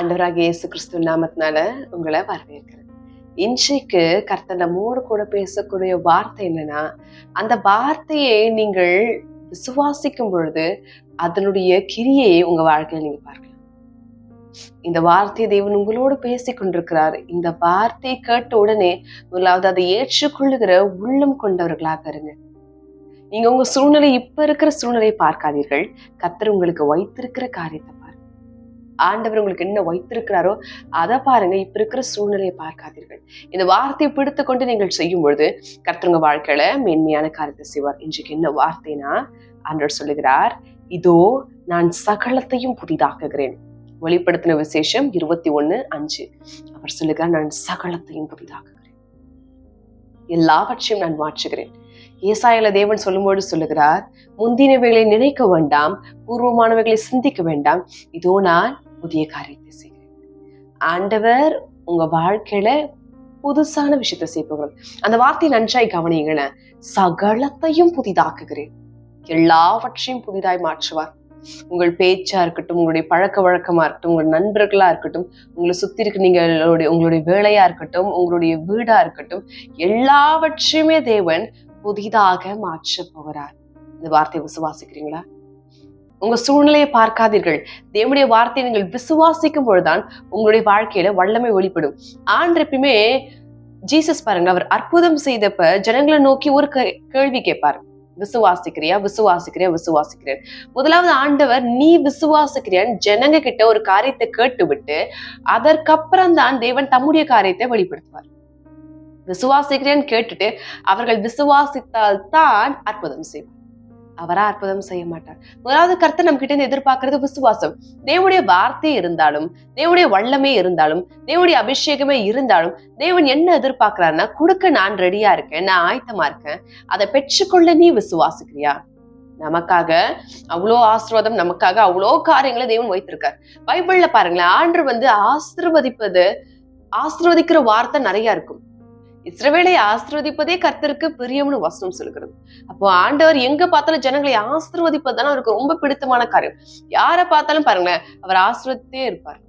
ஆண்டவராக இயேசு கிறிஸ்து நாமத்தினால உங்களை வரவேற்கிறேன். இன்றைக்கு கர்த்தர் நம்மோடு கூட பேசக்கூடிய வார்த்தை என்னன்னா அந்த வார்த்தையை நீங்கள் விசுவாசிக்கும் பொழுது அதனுடைய கிரியை உங்க வாழ்க்கையில் நீங்க பார்க்கலாம். இந்த வார்த்தையை தேவன் உங்களோடு பேசி கொண்டிருக்கிறார். இந்த வார்த்தையை கேட்ட உடனே முதலாவது அதை ஏற்றுக்கொள்ளுகிற உள்ளம் கொண்டவர்களாக இருங்க. நீங்க உங்க சூழ்நிலை இப்ப இருக்கிற சூழ்நிலையை பார்க்காதீர்கள். கர்த்தர் உங்களுக்கு வைத்திருக்கிற காரியத்தை ஆண்டவர் உங்களுக்கு என்ன வைத்திருக்கிறாரோ அதை பாருங்க. இப்ப இருக்கிற சூழ்நிலையை பார்க்காதீர்கள். இந்த வார்த்தையை பிடித்து கொண்டு நீங்கள் செய்யும் பொழுது கர்த்தருங்க வாழ்க்கையில மேன்மையான காரியத்தை செய்வார். இன்றைக்கு என்ன வார்த்தைனா ஆண்டவர் சொல்லுகிறார் இதோ நான் சகலத்தையும் புதிதாக்குகிறேன். வெளிப்படுத்தின விசேஷம் இருபத்தி ஒண்ணு அஞ்சு. அவர் சொல்லுகிறார் நான் சகலத்தையும் புதிதாக்குகிறேன். எல்லாவற்றையும் நான் மாற்றுகிறேன். ஏசாயில தேவன் சொல்லும்போது சொல்லுகிறார் முந்தினவைகளை நினைக்க வேண்டாம் பூர்வமானவைகளை சிந்திக்க வேண்டாம். இதோ நான் புதிய காரியத்தை செய்கிறேன். ஆண்டவர் உங்க வாழ்க்கையில புதுசான விஷயத்தை செய்ய அந்த வார்த்தையை நன்றாய் கவனியுங்களேன். சகலத்தையும் புதிதாக்குகிறேன். எல்லாவற்றையும் புதிதாய் மாற்றுவார். உங்கள் பேச்சா இருக்கட்டும் உங்களுடைய பழக்க வழக்கமா இருக்கட்டும் உங்கள் நண்பர்களா இருக்கட்டும் உங்களை சுத்தி இருக்க நீங்களுடைய உங்களுடைய வேலையா இருக்கட்டும் உங்களுடைய வீடா இருக்கட்டும் எல்லாவற்றையுமே தேவன் புதிதாக மாற்ற போகிறார். இந்த வார்த்தையை விசுவாசிக்கிறீங்களா? உங்க சூழ்நிலையை பார்க்காதீர்கள். தேவனுடைய வார்த்தையை நீங்கள் விசுவாசிக்கும் பொழுதுதான் உங்களுடைய வாழ்க்கையில வல்லமை வெளிப்படும். ஆண்டு எப்பயுமே ஜீசஸ் பாருங்க அவர் அற்புதம் செய்தப்ப ஜனங்களை நோக்கி ஒரு கே- கேள்வி கேட்பார். விசுவாசிக்கிறியா? விசுவாசிக்கிறியா? விசுவாசிக்கிறேன். முதலாவது ஆண்டவர் நீ விசுவாசிக்கிறியான்னு ஜனங்க கிட்ட ஒரு காரியத்தை கேட்டு விட்டு அதற்கப்புறம் தான் தேவன் தம்முடைய காரியத்தை வெளிப்படுத்துவார். விசுவாசிக்கிறேன்னு கேட்டுட்டு அவர்கள் விசுவாசித்தால் தான் அற்புதம் செய்வார். அவரா அற்புதம் செய்ய மாட்டார். முதலாவது கர்த்தர் நம்ம கிட்ட எதிர்பார்க்கறது விசுவாசம். தேவனுடைய வார்த்தை இருந்தாலும் தேவனுடைய வல்லமே இருந்தாலும் தேவனுடைய அபிஷேகமே இருந்தாலும் தேவன் என்ன எதிர்பார்க்கிறாருன்னா கொடுக்க நான் ரெடியா இருக்கேன் நான் ஆயத்தமா இருக்கேன் அதை பெற்றுக்கொள்ள நீ விசுவாசிக்கிறியா? நமக்காக அவ்வளோ ஆசீர்வாதம் நமக்காக அவ்வளோ காரியங்களை தேவன் வைத்திருக்கார். பைபிள்ல பாருங்களேன் ஆண்டு வந்து ஆசிர்வதிப்பது ஆசிர்வதிக்கிற வார்த்தை நிறைய இருக்கும். இஸ்ரவேலை ஆசிர்வதிப்பதே கர்த்தருக்கு பிரியம்னு வசனம் சொல்லுகிறது. அப்போ ஆண்டவர் எங்க பார்த்தாலும் ஜனங்களை ஆசிர்வதிப்பது தானே அவருக்கு ரொம்ப பிடித்தமான காரியம். யாரை பார்த்தாலும் பாருங்களேன் அவர் ஆசிர்வதித்தே இருப்பார்.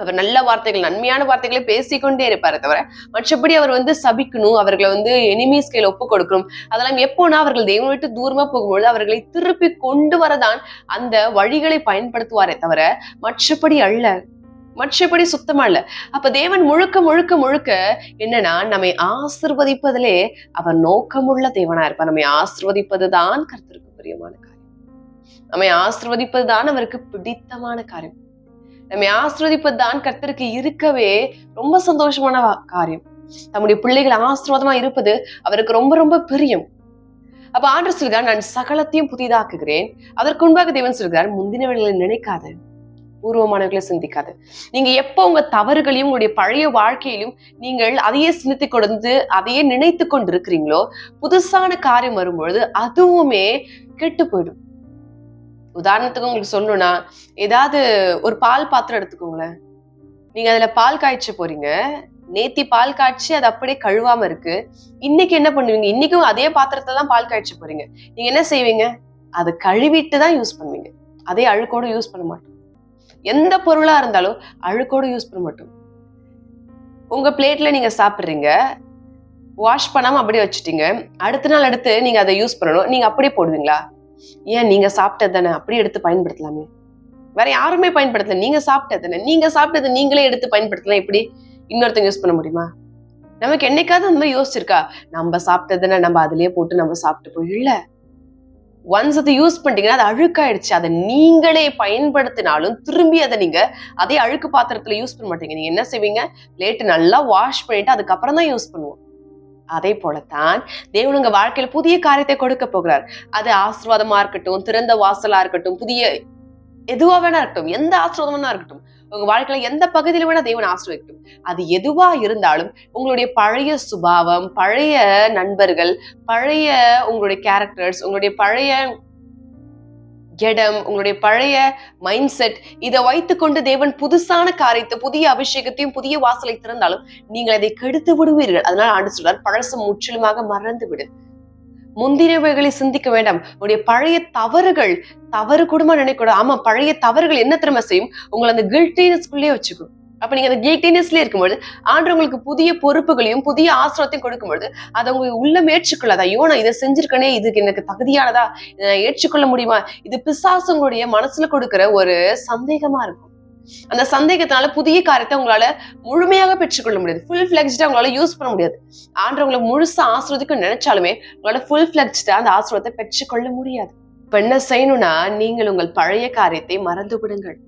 அவர் நல்ல வார்த்தைகள் நன்மையான வார்த்தைகளை பேசிக்கொண்டே இருப்பாரே தவிர மற்றபடி அவர் வந்து சபிக்கணும் அவர்களை வந்து எனிமீஸ் கையில் ஒப்பு கொடுக்கணும் அதெல்லாம் எப்போனா அவர்கள் தெய்வம் விட்டு தூரமா போகும்பொழுது அவர்களை திருப்பி கொண்டு வரதான் அந்த வழிகளை பயன்படுத்துவாரே தவிர மற்றபடி அல்ல. மற்றபடி சுத்தமா இல்ல. அப்ப தேவன் முழுக்க முழுக்க முழுக்க என்னன்னா நம்மை ஆசிர்வதிப்பதிலே அவர் நோக்கமுள்ள தேவனா இருப்பார். நம்மை ஆசிர்வதிப்பதுதான் கர்த்தருக்கு பிரியமான காரியம். நம்மை ஆசிர்வதிப்பது தான் அவருக்கு பிடித்தமான காரியம். நம்மை ஆசிர்வதிப்பதுதான் கர்த்தருக்கு இருக்கவே ரொம்ப சந்தோஷமான காரியம். நம்முடைய பிள்ளைகள் ஆசிர்வாதமா இருப்பது அவருக்கு ரொம்ப ரொம்ப பிரியம். அப்ப ஆண்டு சொல்கிறார் நான் சகலத்தையும் புதிதாக்குகிறேன். அதற்கு முன்பாக தேவன் சொல்கிறார் முந்தினவர்களை நினைக்காத. பூர்வமானவர்களை சிந்திக்காது. நீங்க எப்போ உங்க தவறுகளையும் உங்களுடைய பழைய வாழ்க்கையிலும் நீங்கள் அதையே சிந்தித்து கொண்டு அதையே நினைத்து கொண்டு இருக்கிறீங்களோ புதுசான காரியம் வரும்பொழுது அதுவுமே கெட்டு போயிடும். உதாரணத்துக்கு உங்களுக்கு சொல்லணும்னா ஏதாவது ஒரு பால் பாத்திரம் எடுத்துக்கோங்களேன். நீங்க அதுல பால் காய்ச்ச போறீங்க. நேத்தி பால் காய்ச்சி அது அப்படியே கழுவாம இருக்கு. இன்னைக்கு என்ன பண்ணுவீங்க? இன்னைக்கும் அதே பாத்திரத்துல தான் பால் காய்ச்ச போறீங்க. நீங்க என்ன செய்வீங்க? அதை கழுவிட்டு தான் யூஸ் பண்ணுவீங்க. அதே அழுக்கோட யூஸ் பண்ண மாட்டோம். எந்த பொருளா இருந்தாலும் அழுக்கோட யூஸ் பண்ண மாட்டோம். உங்க பிளேட்ல நீங்க சாப்பிட்றீங்க வாஷ் பண்ணாம அப்படியே வச்சுட்டீங்க அடுத்த நாள் அடுத்து நீங்க அதை யூஸ் பண்ணணும் நீங்க அப்படியே போடுவீங்களா? ஏன் நீங்க சாப்பிட்டது தானே? அப்படியே எடுத்து பயன்படுத்தலாமே. வேற யாருமே பயன்படுத்தல. நீங்க சாப்பிட்டது தானே? நீங்க சாப்பிட்டது நீங்களே எடுத்து பயன்படுத்தலாம். எப்படி? இன்னொருத்தங்க யூஸ் பண்ண முடியுமா? நமக்கு என்னைக்காவது அந்த மாதிரி யோசிச்சிருக்கா. நம்ம சாப்பிட்டது தானே? நம்ம அதுலயே போட்டு நம்ம சாப்பிட்டு போய் இல்லை. ஒன்ஸ் அதை யூஸ் பண்ணிட்டீங்கன்னா அது அழுக்காயிடுச்சு. அதை நீங்களே பயன்படுத்தினாலும் திரும்பி அதை நீங்க அதே அழுக்கு பாத்திரத்துல யூஸ் பண்ண மாட்டீங்க. நீங்க என்ன செய்வீங்க? பிளேட்டு நல்லா வாஷ் பண்ணிட்டு அதுக்கப்புறம் தான் யூஸ் பண்ணுவோம். அதே போலத்தான் தேவன் உங்க வாழ்க்கையில புதிய காரியத்தை கொடுக்க போகிறார். அது ஆசீர்வாதமா இருக்கட்டும் திறந்த வாசலா இருக்கட்டும் புதிய எதுவா வேணா இருக்கட்டும் எந்த ஆசீர்வாதம் இருக்கட்டும் உங்க வாழ்க்கையில எந்த பகுதியில வேணா தேவன் ஆசீர்வதிக்கட்டும். அது எதுவா இருந்தாலும் உங்களுடைய பழைய சுபாவம் பழைய நண்பர்கள் பழைய உங்களுடைய கேரக்டர்ஸ் உங்களுடைய பழைய இடம் உங்களுடைய பழைய மைண்ட் செட் இதை வைத்துக்கொண்டு தேவன் புதுசான காரியத்தை புதிய அபிஷேகத்தையும் புதிய வாசலை திறந்தாலும் நீங்கள் அதை கெடுத்து விடுவீர்கள். அதனால ஆண்டு சொல்றார் பழசம் முற்றிலுமாக மறந்து விடு முந்தினவைகளை சிந்திக்க வேண்டாம். உடைய பழைய தவறுகள் தவறு கூடமா நினைக்கூடாது ஆமா பழைய தவறுகள் என்ன திரும்ப செய்யும்? உங்களை அந்த கில்ட்டினஸ்குள்ளேயே வச்சுக்கும். அப்ப நீங்க அந்த கில்ட்டினஸ்லயே இருக்கும்போது ஆண்டு உங்களுக்கு புதிய பொறுப்புகளையும் புதிய ஆசிரத்தையும் கொடுக்கும்போது அதை உங்க உள்ள ஏற்றுக்கொள்ளாதா? ஐயோ நான் இதை செஞ்சிருக்கனே இதுக்கு எனக்கு தகுதியானதா? இதை நான் ஏற்றுக்கொள்ள முடியுமா? இது பிசாசுங்களுடைய மனசுல கொடுக்குற ஒரு சந்தேகமா இருக்கும். அந்த சந்தேகத்தினால புதிய காரியத்தை உங்களால முழுமையாக பெற்றுக்கொள்ள முடியாது. ஃபுல் ஃபிளெக்ஸ்டா உங்களால யூஸ் பண்ண முடியாது. ஆண்டு உங்களை முழுசா ஆசிரியத்துக்கு நினைச்சாலுமே உங்களால ஃபுல் ஃபிளெக்ஸ்டா அந்த ஆசிரியத்தை பெற்றுக்கொள்ள முடியாது. இப்ப என்ன செய்யணும்னா நீங்கள் உங்கள் பழைய காரியத்தை மறந்து விடுங்கள்.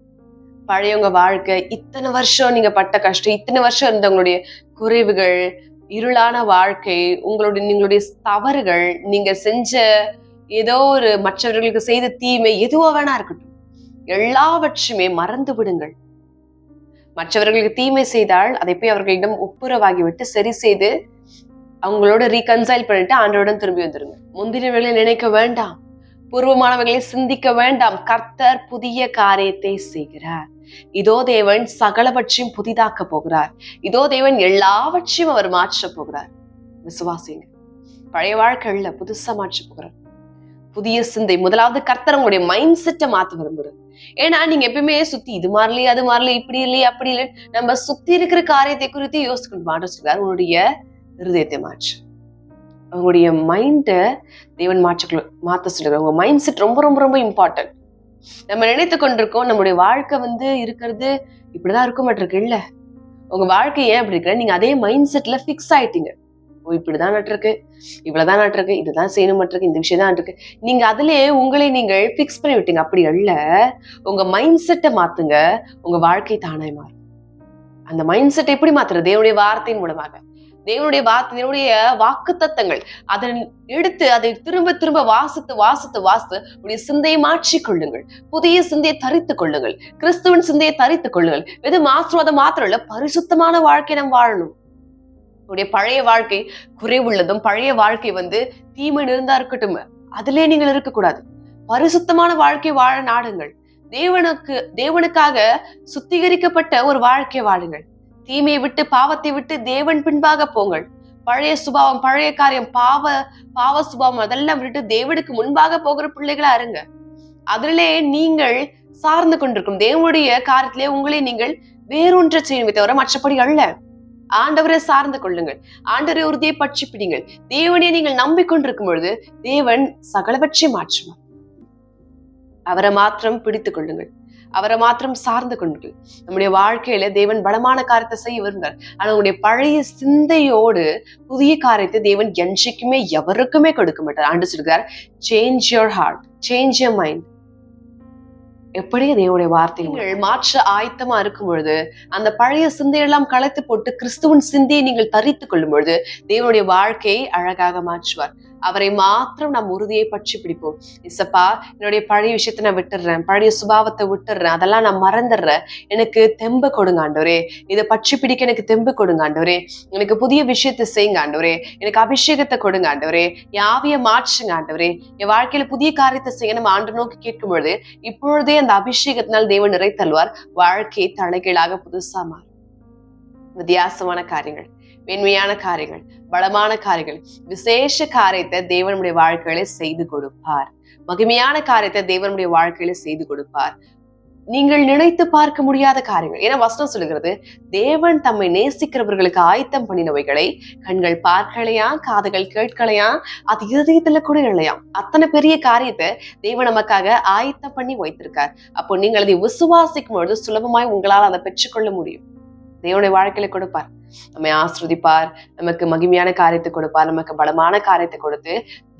பழைய உங்க வாழ்க்கை இத்தனை வருஷம் நீங்க பட்ட கஷ்டம் இத்தனை வருஷம் இருந்தவங்களுடைய குறைவுகள் இருளான வாழ்க்கை உங்களுடைய நீங்களுடைய தவறுகள் நீங்க செஞ்ச ஏதோ ஒரு மற்றவர்களுக்கு செய்த தீமை எதுவா வேணா இருக்கட்டும். எல்லாவற்றுமே மறந்து விடுங்கள். மற்றவர்களுக்கு தீமை செய்தால் அதை போய் அவர்களிடம் ஒப்புரவாகி விட்டு சரி செய்து அவங்களோட ரீகன்சைல் பண்ணிட்டு ஆண்டோடன் திரும்பி வந்துருங்க. முந்தினவர்களை நினைக்க வேண்டாம். பூர்வமானவர்களை சிந்திக்க வேண்டாம். கர்த்தர் புதிய காரியத்தை செய்கிறார். இதோ தேவன் சகலவற்றையும் புதிதாக்க போகிறார். இதோ தேவன் எல்லாவற்றையும் அவர் மாற்ற போகிறார். விசுவாசிங்க பழைய வாழ்க்கைல புதுசா மாற்ற போகிறார். புதிய சிந்தை முதலாவது கர்த்தர் உங்களுடைய மைண்ட் செட்டை மாத்த விரும்புறாரு. ஏன்னா நீங்க எப்பயுமே சுத்தி இது மாறலையே அது மாறலையே இப்படி இல்லையே அப்படி இல்லை நம்ம சுத்தி இருக்கிற காரியத்தை குறித்து யோசிக்கணும். மாற்ற சொல்றாரு உன்னுடைய இருதயத்தை மாற்று. அவங்களுடைய மைண்டை தேவன் மாற்ற சொல்லுங்க அவங்க மைண்ட் செட் ரொம்ப ரொம்ப ரொம்ப இம்பார்ட்டன்ட் நம்ம நினைத்து கொண்டிருக்கோம் நம்முடைய வாழ்க்கை வந்து இருக்கிறது இப்படிதான் இருக்க மாட்டிருக்கு இல்ல உங்க வாழ்க்கை ஏன் அப்படி இருக்கிற நீங்க அதே மைண்ட் செட்ல ஃபிக்ஸ் ஆயிட்டீங்க. ஓ இப்படிதான் நட்டிருக்கு. இவ்வளவுதான் நட்டிருக்கு. இதுதான் செய்யணும் மாட்டிருக்கு இந்த விஷயம் தான் இருக்கு நீங்க அதுலயே உங்களை நீங்கள் பிக்ஸ் பண்ணி விட்டீங்க. அப்படி அல்ல. உங்க மைண்ட் செட்டை மாத்துங்க. உங்க வாழ்க்கை தானே மாறும். அந்த மைண்ட் செட்டை எப்படி மாத்துறது? தேவனுடைய வார்த்தையின் மூலமாக. தேவனுடைய வார்த்தை தேவனுடைய வாக்கு தத்தங்கள் அதை எடுத்து அதை திரும்ப திரும்ப வாசித்து வாசித்து வாசித்து உடைய சிந்தையை மாற்றி கொள்ளுங்கள். புதிய சிந்தையை தரித்துக் கொள்ளுங்கள். கிறிஸ்துவின் சிந்தையை தரித்துக் கொள்ளுங்கள். வெறும் ஆசீர்வாதம் மாத்திரம் இல்ல பரிசுத்தமான வாழ்க்கை நாம் வாழணும். உங்களுடைய பழைய வாழ்க்கை குறைவுள்ளதும் பழைய வாழ்க்கை வந்து தீமை நிறந்தா இருக்கட்டும். அதிலே நீங்கள் இருக்கக்கூடாது. பரிசுத்தமான வாழ்க்கை வாழ நாடுங்கள். தேவனுக்கு தேவனுக்காக சுத்திகரிக்கப்பட்ட ஒரு வாழ்க்கை வாழுங்கள். தீமையை விட்டு பாவத்தை விட்டு தேவன் பின்பாக போங்கள். பழைய சுபாவம் பழைய காரியம் பாவ பாவ சுபாவம் அதெல்லாம் விட்டு தேவனுக்கு முன்பாக போகிற பிள்ளைகளா இருங்க. அதிலே நீங்கள் சார்ந்து கொண்டிருக்கும் தேவனுடைய காரியத்திலே உங்களை நீங்கள் வேறொன்ற செய்யணுமே தவிர மற்றபடி அல்ல. ஆண்டவரை சார்ந்து கொள்ளுங்கள். ஆண்டவரை உறுதியை பற்றி பிடிங்கள். தேவனை நீங்கள் நம்பிக்கொண்டிருக்கும் பொழுது தேவன் சகலவற்றை மாற்றுவார். அவரை மாத்திரம் பிடித்துக் கொள்ளுங்கள். அவரை மாத்திரம் சார்ந்து கொள்ளுங்கள். நம்முடைய வாழ்க்கையில தேவன் பலமான காரியத்தை செய்ய விரும்புகிறார். ஆனா உங்களுடைய பழைய சிந்தையோடு புதிய காரியத்தை தேவன் என்றைக்குமே எவருக்குமே கொடுக்க மாட்டார். ஆண்டு சொல்கிறார் change your heart change your mind எப்படி தேவனுடைய வார்த்தைகள் மாற்ற ஆயத்தமா இருக்கும் பொழுது அந்த பழைய சிந்தையெல்லாம் களைத்து போட்டு கிறிஸ்துவின் சிந்தையை நீங்கள் தரித்துக் கொள்ளும் பொழுது தேவனுடைய வாழ்க்கையை அழகாக மாற்றுவார். அவரை மாத்திரம் நாம் உறுதியை பற்றி பிடிப்போம். இசப்பா என்னுடைய பழைய விஷயத்த நான் விட்டுடுறேன் பழைய சுபாவத்தை விட்டுடுறேன் அதெல்லாம் நான் மறந்துடுறேன். எனக்கு தெம்பு கொடுங்க ஆண்டவரே. இதை பற்றி பிடிக்க எனக்கு தெம்பு கொடுங்க ஆண்டவரே. எனக்கு புதிய விஷயத்தை செய்யுங்க ஆண்டவரே. எனக்கு அபிஷேகத்தை கொடுங்க ஆண்டவரே. யாவிய மாற்றுங்க ஆண்டவரே. என் வாழ்க்கையில புதிய காரியத்தை செய்ய நம்ம ஆண்டு நோக்கி கேட்கும் பொழுது இப்பொழுதே அந்த அபிஷேகத்தினால் தேவன் நிறை தருவார் வாழ்க்கையை தலைகீழாக புதுசா மாறும். வித்தியாசமான காரியங்கள் மென்மையான காரியங்கள் பலமான காரியங்கள் விசேஷ காரியத்தை தேவனுடைய வாழ்க்கையில செய்து கொடுப்பார். மகிமையான காரியத்தை தேவனுடைய வாழ்க்கையில செய்து கொடுப்பார். நீங்கள் நினைத்து பார்க்க முடியாத காரியங்கள். ஏன்னா வசனம் சொல்லுகிறது தேவன் தம்மை நேசிக்கிறவர்களுக்கு ஆயத்தம் பண்ணினவைகளை கண்கள் பார்க்கலையா காதுகள் கேட்கலையா அது இருதயத்துல கூட இல்லையாம். அத்தனை பெரிய காரியத்தை தேவன் நமக்காக ஆயத்தம் பண்ணி வைத்திருக்கார். அப்போ நீங்கள் அதை விசுவாசிக்கும் பொழுது சுலபமாய் உங்களால் அதை பெற்றுக்கொள்ள முடியும். தேவனுடைய வாழ்க்கையில கொடுப்பார். நம்மை ஆஸ்ரதிப்பார் நமக்கு மகிமையான காரியத்தை கொடுப்பார் நமக்கு பலமான காரியத்தை கொடுத்து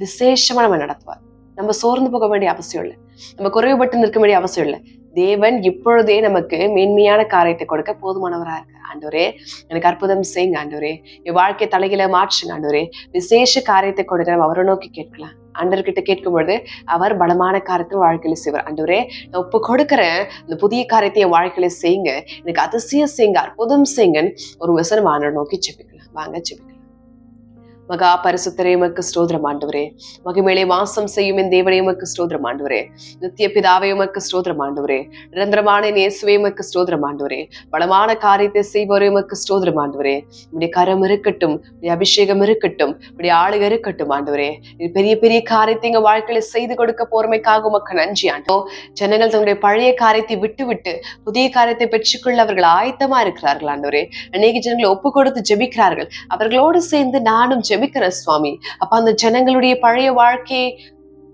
விசேஷமா நம்ம நடத்துவார். நம்ம சோர்ந்து போக வேண்டிய அவசியம் இல்லை. நம்ம குறைவுபட்டு நிற்க வேண்டிய அவசியம் இல்லை. தேவன் இப்பொழுதே நமக்கு மேன்மையான காரியத்தை கொடுக்க போதுமானவராக இருக்கு ஆண்டோரே எனக்கு அற்புதம் செய்யுங்க ஆண்டோரே என் வாழ்க்கை தலையில மாற்றுங்க ஆண்டோரே விசேஷ காரியத்தை கொடுக்க நம்ம அவரை நோக்கி கேட்கலாம். அண்டர்கிட்ட கேட்கும் பொழுது அவர் பலமான காரியத்தை வாழ்க்கையில் செய்வார். அண்டவரே நான் ஒப்பு கொடுக்குறேன். இந்த புதிய காரியத்தை என் வாழ்க்கையில செய்யுங்க. எனக்கு அதிசயம் செய்யுங்க அற்புதம் செய்யுங்கன்னு ஒரு விசனம் ஆண்டவர் நோக்கி செப்பிக்கலாம் வாங்க செப்பிக்கலாம் மகா பரிசுத்தரே உமக்கு ஸ்தோத்திரம் ஆண்டவரே. மகிமேலே வாசம் செய்யும் என் தேவனே உமக்கு ஸ்தோத்திரம் ஆண்டவரே. நித்திய பிதாவே உமக்கு ஸ்தோத்திரம் ஆண்டவரே. நிரந்தரமான நேசுவே உமக்கு ஸ்தோத்திரம் ஆண்டவரே. பலமான காரியத்தை செய்வோரே உமக்கு ஸ்தோத்திரம் ஆண்டவரே. உடைய கரம் இருக்கட்டும் உடைய அபிஷேகம் இருக்கட்டும் உடைய ஆளுக இருக்கட்டும் ஆண்டவரே. பெரிய பெரிய காரியத்தை எங்க வாழ்க்கையில செய்து கொடுக்க போறமைக்காக உமக்கு நன்றி ஆண்டோ ஜனங்கள் தங்களுடைய பழைய காரியத்தை விட்டு விட்டு புதிய காரியத்தை பெற்றுக்கொள்ள அவர்கள் ஆயத்தமா இருக்கிறார்கள் ஆண்டவரே. அநேக ஜனங்களை ஒப்பு கொடுத்து ஜெபிக்கிறார்கள். அவர்களோடு சேர்ந்து நானும் ஜெபிக்கிற சுவாமி. அப்ப அந்த ஜனங்களுடைய பழைய வாழ்க்கையை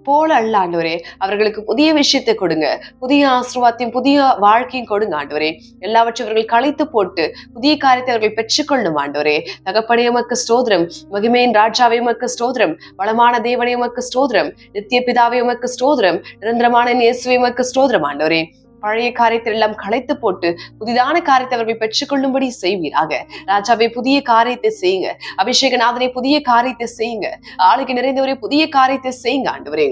போல அல்ல ஆண்டவரே. அவர்களுக்கு புதிய விஷயத்தை கொடுங்க. புதிய ஆசீர்வாதத்தையும் புதிய வாழ்க்கையும் கொடுங்க ஆண்டவரே. எல்லாவற்றையும் அவர்கள் களைத்து போட்டு புதிய காரியத்தை அவர்கள் பெற்றுக்கொள்ளும் ஆண்டவரே. தகப்பனே உமக்கு ஸ்தோதிரம் மகிமையின் ராஜாவை உமக்கு ஸ்தோதிரம் வளமான தேவனே உமக்கு ஸ்தோதிரம் நித்திய பிதாவை உமக்கு ஸ்தோதிரம் நிரந்தரமான இயேசுவை உமக்கு ஸ்தோதிரம் ஆண்டவரே. பழைய காரியத்தை எல்லாம் களைத்து போட்டு புதிதான காரியத்தை அவர்கள் பெற்றுக்கொள்ளும்படி செய்வீராக. ராஜாவை புதிய காரியத்தை செய்யுங்க. அபிஷேகநாதனை புதிய காரியத்தை செய்யுங்க. ஆளுக்கு நிறைந்தவரை புதிய காரியத்தை செய்யுங்க ஆண்டவரே.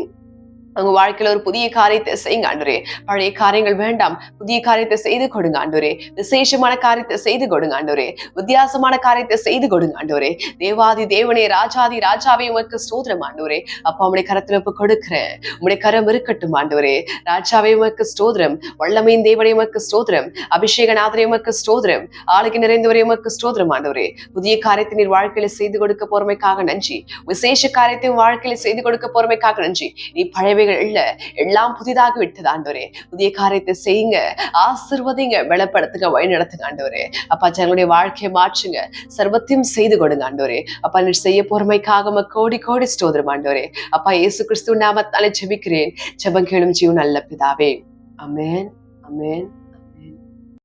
உங்க வாழ்க்கையில ஒரு புதிய காரியத்தை செய்யுங்க ஆண்டுரே பழைய காரியங்கள் வேண்டாம். புதிய காரியத்தை செய்து கொடுங்க ஆண்டுரே விசேஷமான காரியத்தை செய்து கொடுங்க ஆண்டுரே வித்தியாசமான காரியத்தை செய்து கொடுங்க ஆண்டுரே தேவாதி தேவனே ராஜாதி ராஜாவே உமக்கு ஸ்தோத்திரம் ஆண்டுரே அப்பா உடைய கரத்துல இப்ப கொடுக்கிறேன். உடைய கரம் இருக்கட்டும் ஆண்டுரே ராஜாவே உமக்கு ஸ்தோத்திரம். வல்லமையின் தேவனே உமக்கு ஸ்தோத்திரம். அபிஷேகநாதரே உமக்கு ஸ்தோத்திரம். ஆளுக்கு நிறைந்தவரே உமக்கு ஸ்தோத்திரம் ஆண்டவரே. புதிய காரியத்தை நீர் வாழ்க்கையில செய்து கொடுக்க போறமைக்காக நன்றி. விசேஷ காரியத்தையும் வாழ்க்கையில செய்து கொடுக்க போறமைக்காக நன்றி. நீ இல்ல. எல்லாம் புதிதாக விட்டது ஆண்டவரே. புதிய காரியத்தை செய்யுங்க. ஆசிர்வதிங்க பலப்படுத்துங்க வழி நடத்துங்க ஆண்டவரே. அப்பா ஜனங்களுடைய வாழ்க்கையை மாற்றுங்க. சர்வத்தையும் செய்து கொடுங்க ஆண்டவரே. அப்பா நீர் செய்ய பொறுமைக்காக கோடி கோடி ஸ்தோத்திரம் ஆண்டவரே. அப்பா இயேசு கிறிஸ்துவ நாமத்தாலே ஜெபிக்கிறேன். ஜெபம் கேளும் ஜீவன் நல்ல பிதாவே. அமேன் அமேன்